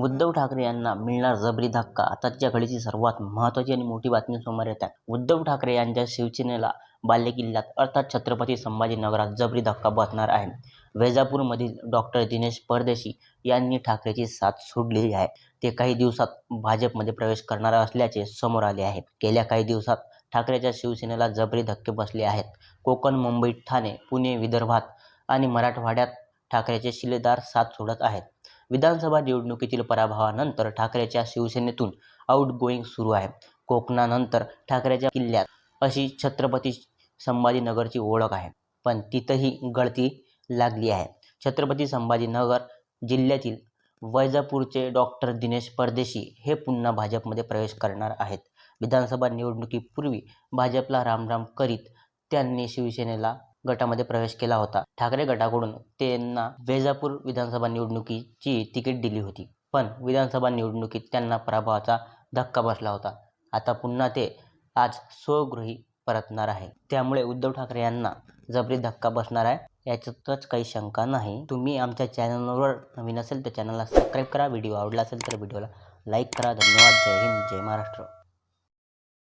उद्धव ठाकरे यांना मिळणार जबरी धक्का. आताच्या घडीची सर्वात महत्त्वाची आणि मोठी बातमी समोर येत आहे उद्धव ठाकरे यांच्या शिवसेनेला बालेकिल्ल्यात अर्थात छत्रपती संभाजीनगरात जबरी धक्का बसणार आहे. वैजापूरमधील डॉक्टर दिनेश परदेशी यांनी ठाकरेची साथ सोडलेली आहे. ते काही दिवसात भाजपमध्ये प्रवेश करणार असल्याचे समोर आले आहे. गेल्या काही दिवसात ठाकरेच्या शिवसेनेला जबरी धक्के बसले आहेत. कोकण मुंबई ठाणे पुणे विदर्भात आणि मराठवाड्यात ठाकरेचे शिलेदार साथ सोडत आहेत. विधानसभा निवडणुकीतील पराभवानंतर ठाकरेच्या शिवसेनेतून आउटगोईंग सुरू आहे. कोकणानंतर ठाकरेच्या किल्ल्यात अशी छत्रपती संभाजीनगरची ओळख आहे. पण तिथंही गळती लागली आहे. छत्रपती संभाजीनगर जिल्ह्यातील वैजापूरचे डॉक्टर दिनेश परदेशी हे पुन्हा भाजपमध्ये प्रवेश करणार आहेत. विधानसभा निवडणुकीपूर्वी भाजपला रामराम करीत त्यांनी शिवसेनेला गटामध्ये प्रवेश केला होता. ठाकरे गटाकडून त्यांना वेजापूर विधानसभा निवडणुकीची तिकीट दिली होती. पण विधानसभा निवडणुकीत त्यांना पराभवाचा धक्का बसला होता. आता पुन्हा ते आज स्वगृही परतणार आहे. त्यामुळे उद्धव ठाकरे यांना जबरी धक्का बसणार आहे याच्यातच काही शंका नाही. तुम्ही आमच्या चॅनलवर नवीन असेल तर चॅनलला सबस्क्राईब करा. व्हिडिओ आवडला असेल तर व्हिडिओला लाईक करा. धन्यवाद. जय हिंद. जय महाराष्ट्र.